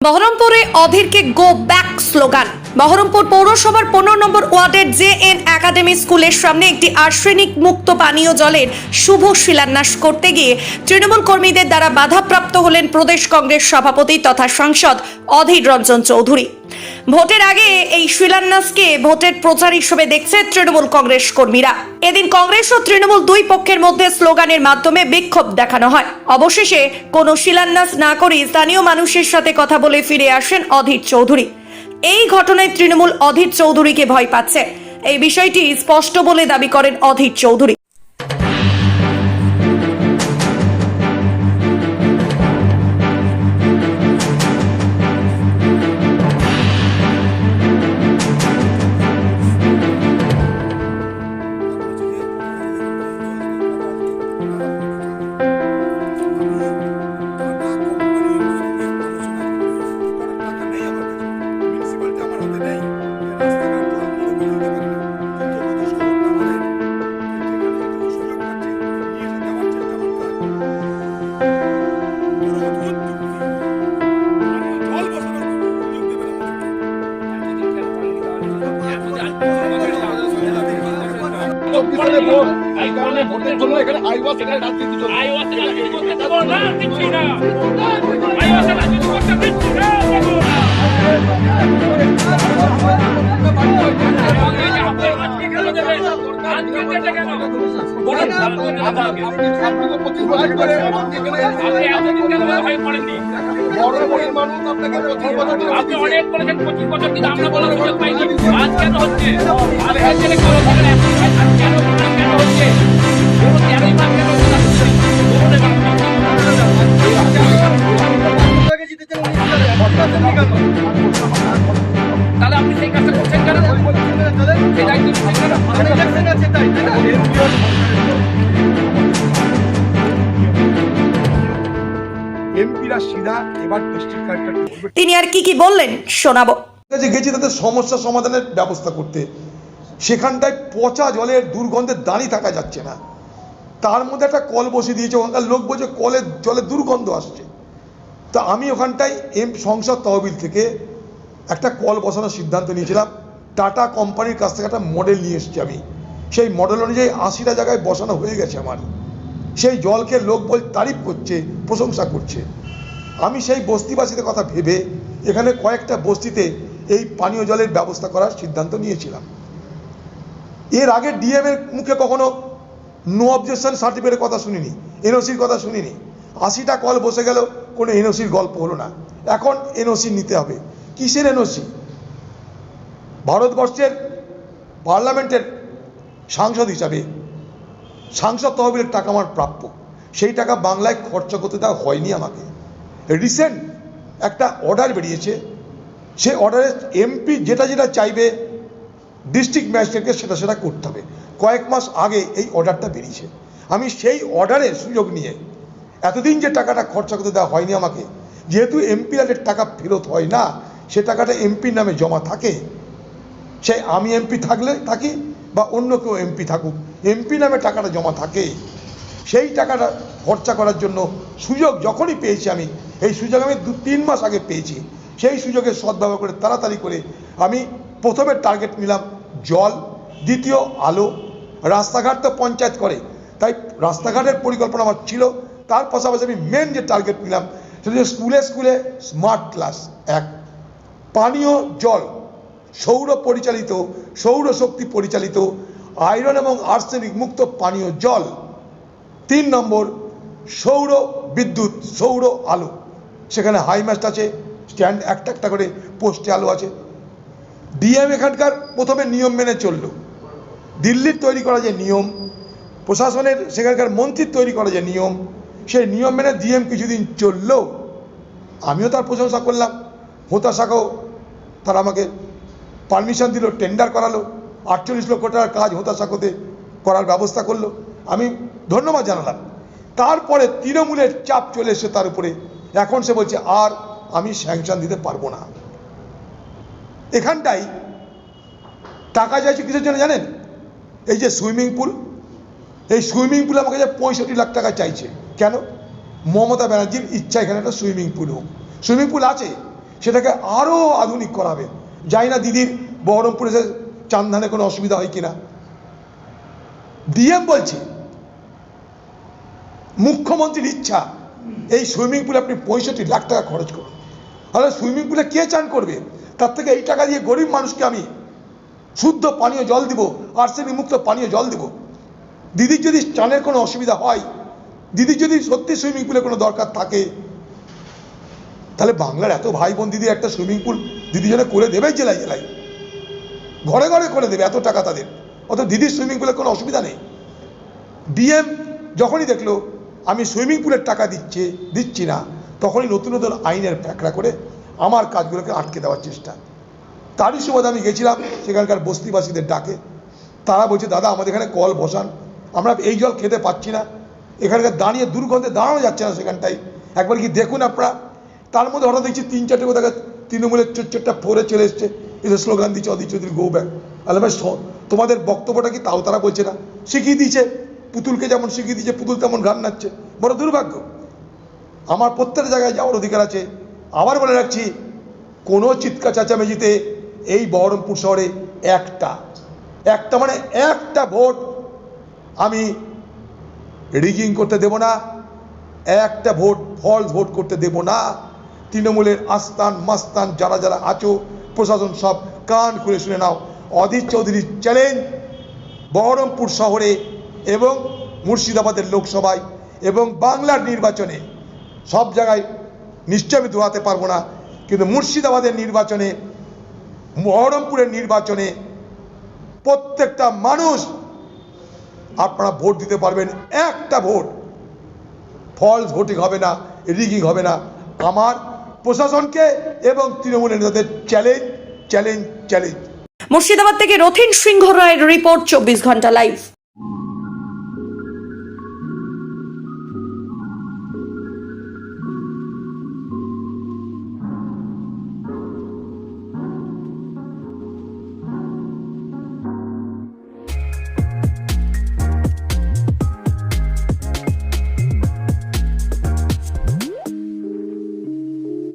বহরমপুরে অধীরকে go back slogan Baharampur পৌরসভার পনেরো নম্বর ওয়ার্ডের জে এন একাডেমি স্কুলের সামনে একটি আর্সেনিক মুক্ত পানীয় জলের শুভ শিলান্যাস করতে গিয়ে তৃণমূল কর্মীদের দ্বারা বাধাপ্রাপ্ত হলেন প্রদেশ কংগ্রেস সভাপতি তথা সাংসদ অধীর রঞ্জন চৌধুরী। ভোটের আগে এই শিলান্যাসকে ভোটের প্রচার হিসেবে দেখছে তৃণমূল কংগ্রেস কর্মীরা। এদিন কংগ্রেস ও তৃণমূল দুই পক্ষের মধ্যে স্লোগানের মাধ্যমে বিক্ষোভ দেখানো হয়। অবশেষে কোনো শিলান্যাস না করে স্থানীয় মানুষের সাথে কথা বলে ফিরে আসেন অধীর চৌধুরী। এই ঘটনায় তৃণমূল অধীর চৌধুরীকে ভয় পাচ্ছে। এই বিষয়টি স্পষ্ট বলে দাবি করেন অধীর চৌধুরী। এখানে রাজনীতি চলছে আইওয়াসে রাজনীতি করতে দেবো না, দিচ্ছি না। আইওয়াসে রাজনীতি করতে দিচ্ছি না, দেবো আপনি অনেক বলেছেন পঁচিশ বছর কিন্তু আমরা বলার সুযোগ পাইনি। আজ কেন হচ্ছে? কেন কেন এমপিরা সিধা এবার ডিস্ট্রিক্ট কালেক্টর করবে? তিনি আর কি কি বললেন শোনাবো। কাছে গেছি তাদের সমস্যা সমাধানের ব্যবস্থা করতে। সেখানটায় পচা জলের দুর্গন্ধে দাঁড়িয়ে থাকা যাচ্ছে না। তার মধ্যে একটা কল বসিয়ে দিয়েছে ওখানকার লোক বলছে কলের জলে দুর্গন্ধ আসছে। তা আমি ওখানটায় এম সংসদ তহবিল থেকে একটা কল বসানোর সিদ্ধান্ত নিয়েছিলাম। টাটা কোম্পানির কাছ থেকে একটা মডেল নিয়ে এসেছি আমি। সেই মডেল অনুযায়ী আশিটা জায়গায় বসানো হয়ে গেছে আমার। সেই জলকে লোক বল তারিফ করছে, প্রশংসা করছে। আমি সেই বস্তিবাসীদের কথা ভেবে এখানে কয়েকটা বস্তিতে এই পানীয় জলের ব্যবস্থা করার সিদ্ধান্ত নিয়েছিলাম। এর আগে ডিএম এর মুখে কখনো নো অবজেকশন সার্টিফিকেটের কথা শুনিনি এনওসির কথা শুনিনি। আশিটা কল বসে গেল, কোনো এনওসির গল্প হলো না। এখন এনওসি নিতে হবে। কিসের এনওসি ভারতবর্ষের পার্লামেন্টের সাংসদ হিসাবে সাংসদ তহবিলের টাকা আমার প্রাপ্য। সেই টাকা বাংলায় খরচা করতে দেওয়া হয়নি আমাকে। রিসেন্ট একটা অর্ডার বেরিয়েছে। সেই অর্ডারে এমপি যেটা যেটা চাইবে, ডিস্ট্রিক্ট ম্যাজিস্ট্রেটকে সেটা সেটা করতে হবে। কয়েক মাস আগে এই অর্ডারটা বেরিয়েছে। আমি সেই অর্ডারের সুযোগ নিয়ে এতদিন যে টাকাটা খরচা করতে দেওয়া হয়নি আমাকে, যেহেতু এমপিরাদের টাকা ফেরত হয় না, সে টাকাটা এমপির নামে জমা থাকে, সে আমি এমপি থাকলে থাকি বা অন্য কেউ এমপি থাকুক এমপি নামে টাকাটা জমা থাকে, সেই টাকাটা খরচা করার জন্য সুযোগ যখনই পেয়েছি আমি, এই সুযোগ আমি দু, তিন মাস আগে পেয়েছি। সেই সুযোগের সদ্ব্যবহার করে, তাড়াতাড়ি করে আমি প্রথমে টার্গেট নিলাম জল, দ্বিতীয় আলো, রাস্তাঘাট তো পঞ্চায়েত করে, তাই রাস্তাঘাটের পরিকল্পনা আমার ছিল। তার পাশাপাশি আমি মেন যে টার্গেট নিলাম, সেটা স্কুলে স্কুলে স্মার্ট ক্লাস এক, পানীয় জল সৌর পরিচালিত সৌরশক্তি পরিচালিত, আয়রন এবং আর্সেনিক মুক্ত পানীয় জল। তিন নম্বর, সৌর বিদ্যুৎ, সৌর আলো। সেখানে হাইমাস্ট আছে স্ট্যান্ড একটা একটা করে পোস্টে আলো আছে। ডিএম এখানকার প্রথমে নিয়ম মেনে চলল। দিল্লির তৈরি করা যে নিয়ম, প্রশাসনের সেখানকার মন্ত্রীর তৈরি করা যে নিয়ম, সেই নিয়ম মেনে ডিএম কিছুদিন চলল। আমিও তার প্রশংসা করলাম হোতাশাখাও তারা আমাকে পারমিশন দিল টেন্ডার করালো, আটচল্লিশ লক্ষ টাকার কাজ হোতাশাখোতে করার ব্যবস্থা করল। আমি ধন্যবাদ জানালাম। তারপরে তৃণমূলের চাপ চলে এসছে তার উপরে। এখন সে বলছে, আর আমি স্যাংশন দিতে পারব না। এখানটাই টাকা চাইছে কিসের জন্য জানেন? এই যে সুইমিং পুল এই সুইমিং পুল আমাকে যে পঁয়ষট্টি লাখ টাকা চাইছে। কেন? মমতা ব্যানার্জির ইচ্ছা এখানে একটা সুইমিং পুল হোক। সুইমিং পুল আছে, সেটাকে আরও আধুনিক করাবে। জানি না দিদির, বহরমপুরে এসে চান্দানে কোনো অসুবিধা হয় কিনা। ডিএম বলছে, মুখ্যমন্ত্রীর ইচ্ছা, এই সুইমিং পুলে আপনি পঁয়ষট্টি লাখ টাকা খরচ করুন। তাহলে সুইমিং পুলে কে চান করবে? তার থেকে এই টাকা দিয়ে গরিব মানুষকে আমি শুদ্ধ পানীয় জল দিব, আর্সেনিক মুক্ত পানীয় জল দিব। দিদির যদি চানের কোনো অসুবিধা হয়, দিদির যদি সত্যি সুইমিং পুলে কোনো দরকার থাকে, তাহলে বাংলার এত ভাই বোন দিদি একটা সুইমিং পুল দিদি যেন করে দেবে জেলায় জেলায়। ঘরে ঘরে করে দেবে এত টাকা তাদের। অত দিদির সুইমিং পুলে কোনো অসুবিধা নেই। ডিএম যখনই দেখল, আমি সুইমিং পুলের টাকা দিচ্ছে, দিচ্ছি না, তখনই নতুন নতুন আইনের ফ্যাকড়া করে আমার কাজগুলোকে আটকে দেওয়ার চেষ্টা। তারই সুবাদে আমি গেছিলাম, সেখানকার বস্তিবাসীদের ডাকে। তারা বলছে, দাদা, আমাদের এখানে কল বসান। আমরা এই জল খেতে পাচ্ছি না। এখানকার দাঁড়িয়ে দুর্গন্ধে দাঁড়ানো যাচ্ছে না সেখানটায়। একবার কি দেখুন আপনারা। তার মধ্যে হঠাৎ দেখছি তিন চারটে কোথাও তৃণমূলের চোরটা পরে চলে এসছে। এসে স্লোগান দিচ্ছে অদিত চৌধুরী গো ব্যাক আলে ভাই তোমাদের বক্তব্যটা কি তাও তারা বলছে না? শিখিয়ে দিয়েছে। পুতুলকে যেমন শিখিয়ে দিয়েছে, পুতুল তেমন গান নাচছে। বড় দুর্ভাগ্য। আমার প্রত্যেক জায়গায় যাওয়ার অধিকার আছে। আবার বলে রাখছি, কোনো চিৎকার চেঁচামেচিতে এই বহরমপুর শহরে একটা একটা মানে একটা ভোট আমি রিগিং করতে দেব না, একটা ভোট ফলস ভোট করতে দেব না। তৃণমূলের আস্তান মাস্তান যারা যারা আছো, প্রশাসন সব কান খুলে শুনে নাও। অধীর চৌধুরীর চ্যালেঞ্জ বহরমপুর শহরে এবং মুর্শিদাবাদের লোকসভায় এবং বাংলার নির্বাচনে। সব জায়গায় নিশ্চয় আমি দৌড়াতে পারব না, কিন্তু মুর্শিদাবাদের নির্বাচনে, বহরমপুরের নির্বাচনে প্রত্যেকটা মানুষ আপনারা ভোট দিতে পারবেন, একটা ভোট। ফলস ভোটিং হবে না রিগিং হবে না। আমার প্রশাসনকে এবং তৃণমূলের নেতাদের চ্যালেঞ্জ চ্যালেঞ্জ চ্যালেঞ্জ মুর্শিদাবাদ থেকে রথিন সিংহ রায়ের রিপোর্ট চব্বিশ ঘণ্টা লাইভ